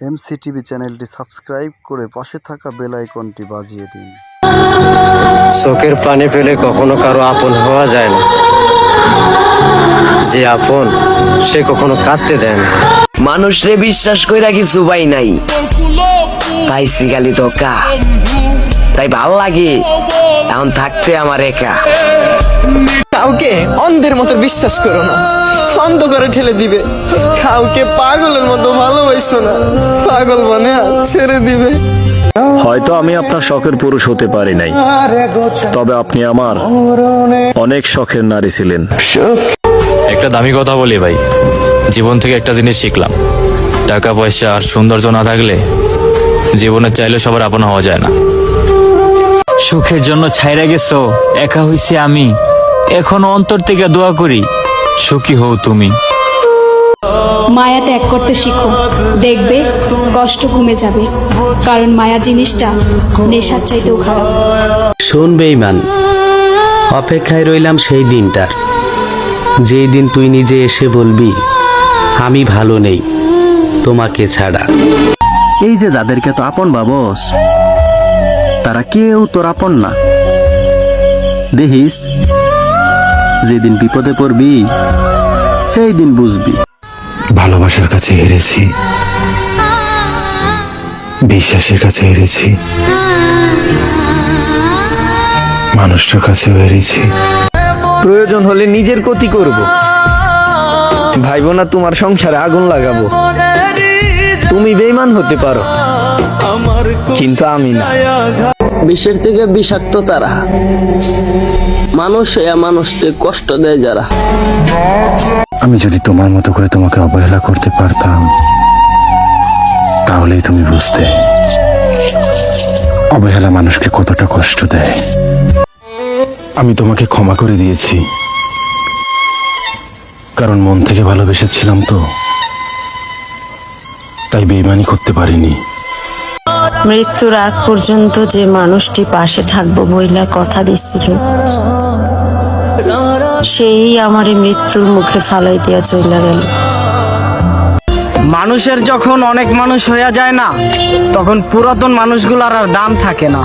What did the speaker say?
MCTV চ্যানেলটি subscribe করে পাশে থাকা বেল আইকনটি বাজিয়ে দিন। চোখের পানি পেলে কখনো কারও আপন হওয়া যায় না। যে আপন সে কখনো কাঁদতে দেয় না। মানুষরে বিশ্বাস কইরা কিছু পাই নাই। পাইছি খালি ধোকা। তাই ভালো লাগে এখন থাকতে আমার একা। কাউকে অন্ধের মতো বিশ্বাস করো না। অন্ধ করে ঠেলে দিবে। কাউকে পাগলের মতো না? পাগল মানে ছেড়ে দিবে। হয়তো আমি আপনার শখের পুরুষ হতে পারি নাই। তবে আপনি আমার অনেক শখের নারী ছিলেন। একটা দামি কথা বলি ভাই। জীবন থেকে একটা জিনিস শিখলাম। টাকা পয়সা আর সৌন্দর্য না থাকলে জীবনে চাইলে সবার আপন হওয়া যায় না। সুখের জন্য ছাইরা গেছো একা হইছি আমি। এখন অন্তর থেকে দোয়া করি সুখী হও তুমি। মায়া ত্যাগ করতে শিখো। দেখবে কষ্ট কমে যাবে। কারণ মায়া জিনিসটা নেশার চাইতেও খারাপ। শোন বেইমান অপেক্ষায় রইলাম সেই দিনটার। যেই দিন তুই নিজে এসে বলবি আমি ভালো নেই তোমাকে ছাড়া। এই যে যাদেরকে তো আপন ভাবস তারা কেউ তোর আপন না। দেখিস যেদিন বিপদে পড়বি সেই দিন বুঝবি। ভালোবাসার কাছে হেরেছি। বিশ্বাসের কাছে হেরেছি। মানুষটার কাছে হেরেছি। প্রয়োজন হলে নিজের ক্ষতি করব। ভাইব না তোমার সংসারে আগুন লাগাবো। তুমি বেইমান হতে পারো। কিন্তু আমি না। বিশ্বের থেকে বিষাক্ত তারা। মানুষ এ মানুষকে কষ্ট দেয় যারা। আমি যদি তোমার মতো করে তোমাকে অবহেলা করতে পারতাম, তাহলেই তুমি বুঝতে অবহেলা মানুষকে কতটা কষ্ট দেয়। আমি তোমাকে ক্ষমা করে দিয়েছি। কারণ মন থেকে ভালোবেসেছিলাম তো। তাই বেইমানি করতে পারিনি। মৃত্যুর আগ পর্যন্ত যে মানুষটি পাশে থাকব বইলা কথা দিছিল সেই আমারে মৃত্যুর মুখে ফালাই দিয়া চইলা গেল। মানুষের যখন অনেক মানুষ হইয়া যায় না, তখন পুরাতন মানুষগুলার আর দাম থাকে না।